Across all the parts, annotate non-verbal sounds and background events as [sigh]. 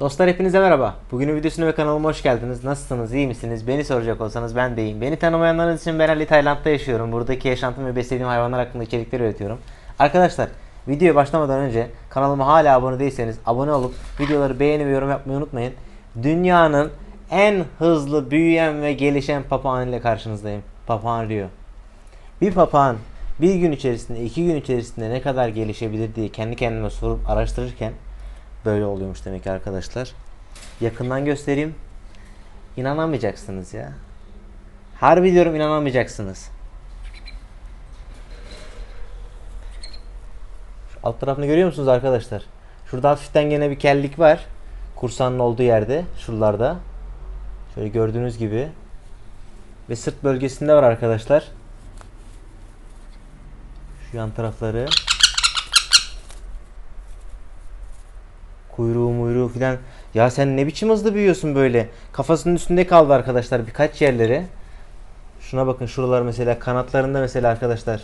Dostlar hepinize merhaba. Bugünün videosuna ve kanalıma hoş geldiniz. Nasılsınız, iyi misiniz? Beni soracak olsanız ben de. Beni tanımayanlarınız için ben Ali Tayland'da yaşıyorum. Buradaki yaşantım ve beslediğim hayvanlar hakkında içerikler üretiyorum. Arkadaşlar videoya başlamadan önce kanalıma hala abone değilseniz abone olup videoları beğeni ve yorum yapmayı unutmayın. Dünyanın en hızlı büyüyen ve gelişen papağan ile karşınızdayım. Papağan Rio. Bir papağan bir gün içerisinde, iki gün içerisinde ne kadar gelişebilir diye kendi kendime sorup araştırırken böyle oluyormuş demek ki arkadaşlar. Yakından göstereyim. İnanamayacaksınız ya. Harbi diyorum inanamayacaksınız. Şu alt tarafını görüyor musunuz arkadaşlar? Şurada hafiften gene bir kellik var. Kursanın olduğu yerde. Şuralarda. Şöyle gördüğünüz gibi. Ve sırt bölgesinde var arkadaşlar. Şu yan tarafları. Kuyruğu muyruğu filan. Ya sen ne biçim hızlı büyüyorsun böyle. Kafasının üstünde kaldı arkadaşlar birkaç yerleri. Şuna bakın şuralar mesela kanatlarında mesela arkadaşlar.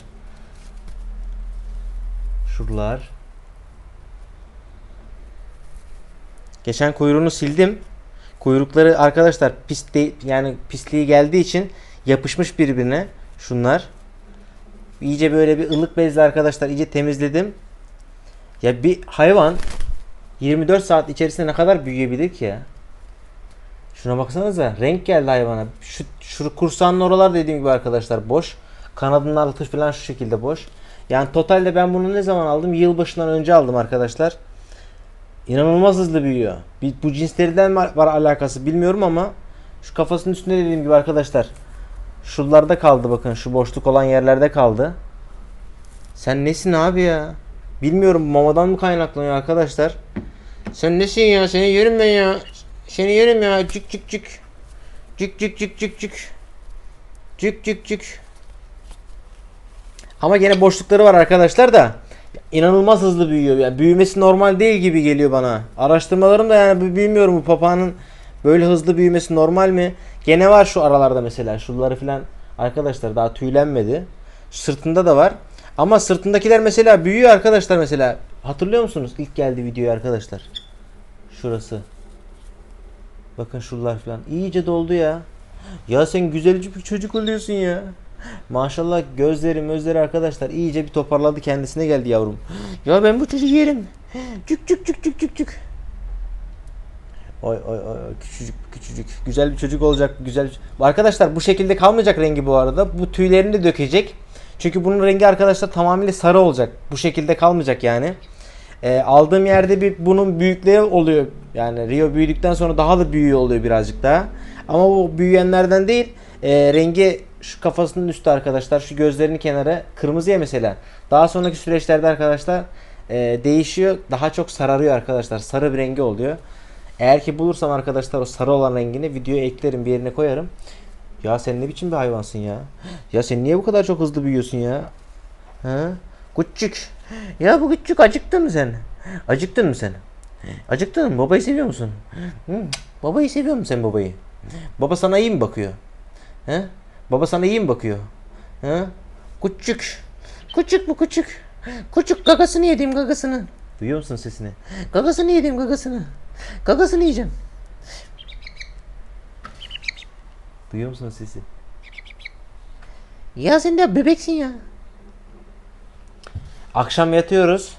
Şuralar. Geçen kuyruğunu sildim. Kuyrukları arkadaşlar pis de- yani pisliği geldiği için yapışmış birbirine. Şunlar. İyice böyle bir ılık bezle arkadaşlar iyice temizledim. Ya bir hayvan 24 saat içerisinde ne kadar büyüyebilir ki ya? Şuna baksanıza renk geldi hayvana. Şu, şu kursanın oralar dediğim gibi arkadaşlar boş. Kanadının altı falan şu şekilde boş. Yani totalde ben bunu ne zaman aldım? Yılbaşından önce aldım arkadaşlar. İnanılmaz hızlı büyüyor. Bir, bu cinslerden var, var alakası bilmiyorum ama şu kafasının üstünde dediğim gibi arkadaşlar. Şuralarda kaldı bakın. Şu boşluk olan yerlerde kaldı. Sen nesin abi ya? Bilmiyorum mamadan mı kaynaklanıyor arkadaşlar? Sen nesin ya? Seni yerim ben ya. Seni yerim ya. Cik cik cik. Cik cik cik cik cik. Cik cik cik. Ama gene boşlukları var arkadaşlar da. İnanılmaz hızlı büyüyor. Yani büyümesi normal değil gibi geliyor bana. Araştırmalarım da yani bilmiyorum bu papağanın böyle hızlı büyümesi normal mi? Gene var şu aralarda mesela. Şuraları falan arkadaşlar daha tüylenmedi. Sırtında da var. Ama sırtındakiler mesela büyüyor arkadaşlar mesela. Hatırlıyor musunuz ilk geldiği videoyu arkadaşlar? Şurası. Bakın şuralar falan. İyice doldu ya. Ya sen güzelce bir çocuk oluyorsun ya. Maşallah gözleri gözleri arkadaşlar iyice bir toparladı kendisine geldi yavrum. Ya ben bu çocuğu yerim. Cük cük cük cük cük cük. Oy oy oy, küçücük küçücük güzel bir çocuk olacak güzel arkadaşlar bu şekilde kalmayacak rengi bu arada bu tüylerini de dökecek çünkü bunun rengi arkadaşlar tamamıyla sarı olacak bu şekilde kalmayacak yani Ee, aldığım yerde bir bunun büyüklüğü oluyor yani Rio büyüdükten sonra daha da büyüyor oluyor birazcık daha ama bu büyüyenlerden değil e, rengi şu kafasının üstü arkadaşlar şu gözlerinin kenarı kırmızıya mesela daha sonraki süreçlerde arkadaşlar e, değişiyor daha çok sararıyor arkadaşlar sarı bir rengi oluyor eğer ki bulursam arkadaşlar o sarı olan rengini videoya eklerim bir yerine koyarım. Ya sen ne biçim bir hayvansın ya? Ya sen niye bu kadar çok hızlı büyüyorsun ya? Ha? Küçük. Ya bu küçük acıktın mı sen? Acıktın mı sen? Acıktın mı? Babayı seviyor musun? Hı? Babayı seviyor musun sen babayı? Baba sana iyi mi bakıyor? He? Baba sana iyi mi bakıyor? He? Küçük. Küçük bu küçük. Küçük gagasını yedim gagasını. Duyuyor musun sesini? Gagasını yedim gagasını. Gagasını yiyeceğim. Duyuyor musun sesi? Ya sen de bebeksin ya. Akşam yatıyoruz.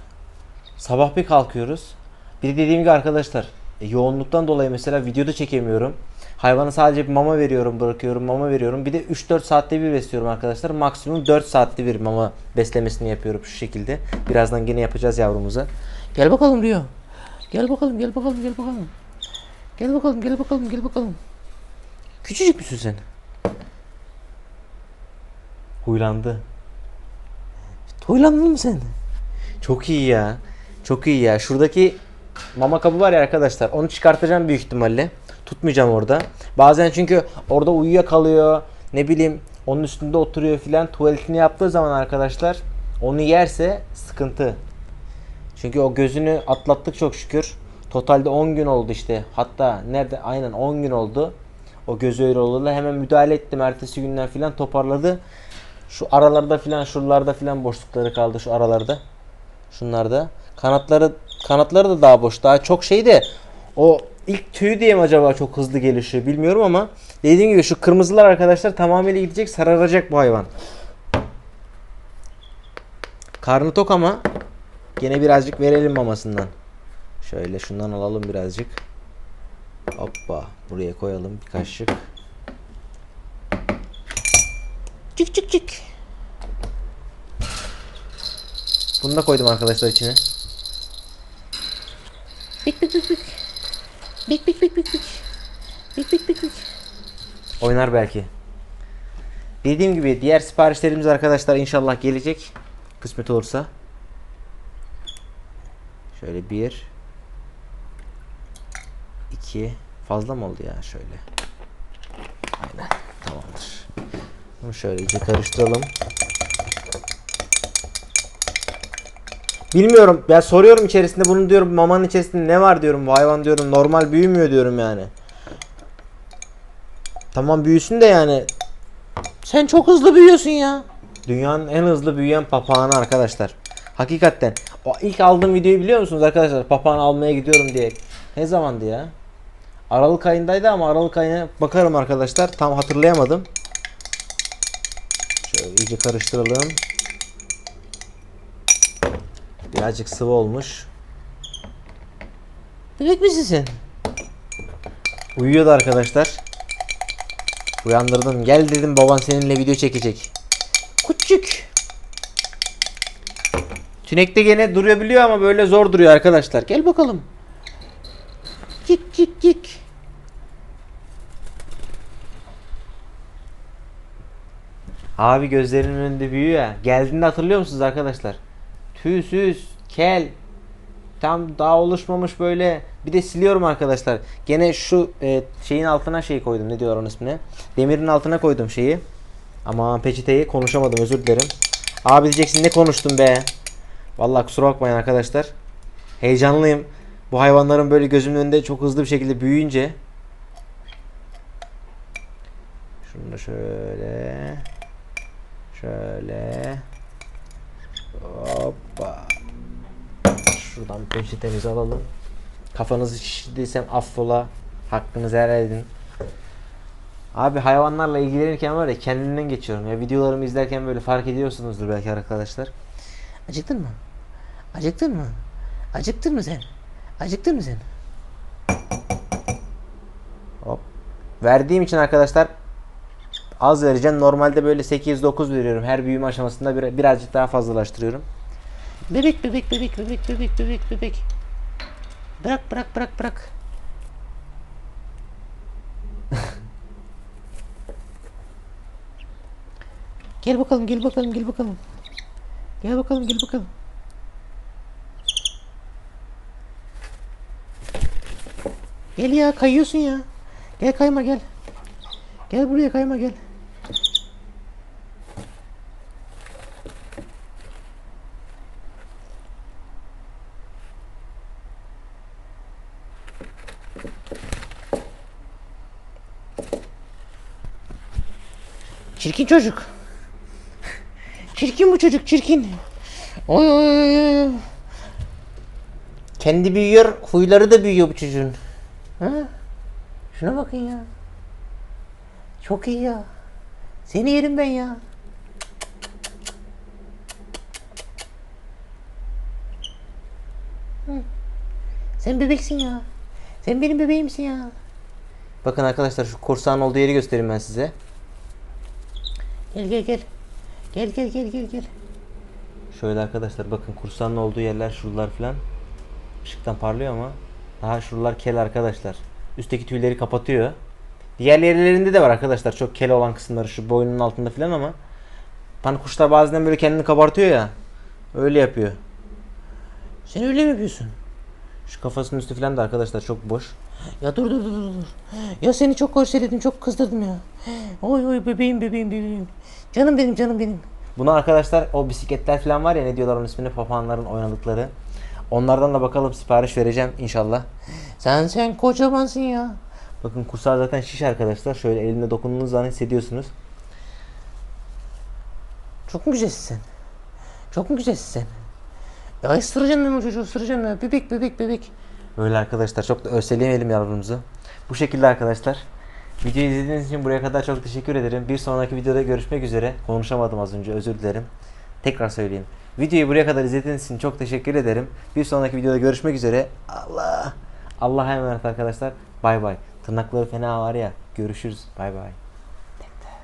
Sabah bir kalkıyoruz. Bir de dediğim gibi arkadaşlar e, yoğunluktan dolayı mesela videoda çekemiyorum. Hayvana sadece bir mama veriyorum, bırakıyorum, mama veriyorum. Bir de 3-4 saatte bir besliyorum arkadaşlar. Maksimum 4 saatte bir mama beslemesini yapıyorum şu şekilde. Birazdan gene yapacağız yavrumuza. Gel bakalım Rio. Gel bakalım, gel bakalım, gel bakalım. Gel bakalım, gel bakalım, gel bakalım. Küçücük müsün sen? Huylandı. Huylandın mı sen? Çok iyi ya. Çok iyi ya. Şuradaki mama kabı var ya arkadaşlar. Onu çıkartacağım büyük ihtimalle. Tutmayacağım orada. Bazen çünkü orada uyuyakalıyor. Ne bileyim onun üstünde oturuyor filan. Tuvaletini yaptığı zaman arkadaşlar onu yerse sıkıntı. Çünkü o gözünü atlattık çok şükür. Totalde 10 gün oldu işte. Hatta nerede aynen 10 gün oldu. O gözü öyle olalı. Hemen müdahale ettim. Ertesi günden filan toparladı. Şu aralarda filan şuralarda filan boşlukları kaldı şu aralarda. Şunlarda. Kanatları kanatları da daha boş. Daha çok şey de O ilk tüyü diye mi acaba çok hızlı gelişiyor bilmiyorum ama dediğim gibi şu kırmızılar arkadaşlar tamamıyla gidecek sararacak bu hayvan. Karnı tok ama gene birazcık verelim mamasından. Şöyle şundan alalım birazcık. Hoppa buraya koyalım bir kaşık. Çık çık çık. Bunu da koydum arkadaşlar içine. Bik bik bik bik. Bik bik bik bik bik. Bik bik bik bik. Oynar belki. Dediğim gibi diğer siparişlerimiz arkadaşlar inşallah gelecek. Kısmet olursa. Şöyle bir. iki. Fazla mı oldu ya şöyle. Aynen. Tamamdır. Bunu şöyle iyice karıştıralım. Bilmiyorum. Ben soruyorum içerisinde bunu diyorum. Mamanın içerisinde ne var diyorum. Bu hayvan diyorum. Normal büyümüyor diyorum yani. Tamam büyüsün de yani. Sen çok hızlı büyüyorsun ya. Dünyanın en hızlı büyüyen papağanı arkadaşlar. Hakikaten. O ilk aldığım videoyu biliyor musunuz arkadaşlar? Papağan almaya gidiyorum diye. Ne zamandı ya? Aralık ayındaydı ama Aralık ayına bakarım arkadaşlar. Tam hatırlayamadım. Şöyle iyice karıştıralım. Birazcık sıvı olmuş. Bebek misin sen? Uyuyordu arkadaşlar. Uyandırdım. Gel dedim baban seninle video çekecek. Küçük. Tünekte gene durabiliyor ama böyle zor duruyor arkadaşlar. Gel bakalım. Cik cik cik. Abi gözlerinin önünde büyüyor ya. Geldiğinde hatırlıyor musunuz arkadaşlar? Tüysüz, kel, tam daha oluşmamış böyle. Bir de siliyorum arkadaşlar. Gene şu e, şeyin altına şey koydum. Ne diyorlar onun ismine? Demirin altına koydum şeyi. Ama peçeteyi konuşamadım özür dilerim. Abi diyeceksin ne konuştun be? Vallahi kusura bakmayın arkadaşlar. Heyecanlıyım. Bu hayvanların böyle gözümün önünde çok hızlı bir şekilde büyüyünce. Şunu da şöyle. Şöyle. Hoppa. Şuradan peçetemizi alalım. Kafanızı şişirdiysem affola. Hakkınızı helal edin. Abi hayvanlarla ilgilenirken var ya kendimden geçiyorum. Ya videolarımı izlerken böyle fark ediyorsunuzdur belki arkadaşlar. Acıktın mı? Acıktın mı? Acıktın mı sen? Acıktın mı sen? Hop. Verdiğim için arkadaşlar az vereceğim. Normalde böyle 8-9 veriyorum. Her büyüme aşamasında bir, birazcık daha fazlalaştırıyorum. Bebek bebek bebek bebek bebek bebek bebek. Bırak bırak bırak bırak. [laughs] gel bakalım gel bakalım gel bakalım. Gel bakalım gel bakalım. Gel ya kayıyorsun ya. Gel kayma gel. Gel buraya kayma gel. Çirkin çocuk. Çirkin bu çocuk çirkin. Oy oy. Kendi büyüyor, huyları da büyüyor bu çocuğun. Ha? Şuna bakın ya. Çok iyi ya. Seni yerim ben ya. Sen bebeksin ya. Sen benim bebeğimsin ya. Bakın arkadaşlar şu kursağın olduğu yeri göstereyim ben size. Gel gel gel. Gel gel gel gel gel. Şöyle arkadaşlar bakın kursağın olduğu yerler şuralar filan. Işıktan parlıyor ama daha şuralar kel arkadaşlar. Üstteki tüyleri kapatıyor. Diğer yerlerinde de var arkadaşlar çok kel olan kısımları şu boynunun altında filan ama hani kuşlar bazen böyle kendini kabartıyor ya. Öyle yapıyor. Sen öyle mi yapıyorsun? Şu kafasının üstü filan da arkadaşlar çok boş. Ya dur dur dur dur. Ya seni çok görseledim, çok kızdırdım ya. Oy oy bebeğim bebeğim bebeğim. Canım benim canım benim. Buna arkadaşlar o bisikletler falan var ya ne diyorlar onun ismini papağanların oynadıkları. Onlardan da bakalım sipariş vereceğim inşallah. Sen sen kocamansın ya. Bakın kursağı zaten şiş arkadaşlar. Şöyle elimde dokunduğunuz zaman hissediyorsunuz. Çok mu güzelsin sen? Çok mu güzelsin sen? Ya ısıracaksın ben o çocuğu ısıracaksın ya. Bebek bebek bebek. Öyle arkadaşlar çok da öseleyemeyelim yavrumuzu. Bu şekilde arkadaşlar. Videoyu izlediğiniz için buraya kadar çok teşekkür ederim. Bir sonraki videoda görüşmek üzere. Konuşamadım az önce özür dilerim. Tekrar söyleyeyim. Videoyu buraya kadar izlediğiniz için çok teşekkür ederim. Bir sonraki videoda görüşmek üzere. Allah. Allah'a emanet arkadaşlar. Bay bay. Tırnakları fena var ya. Görüşürüz. Bay bay.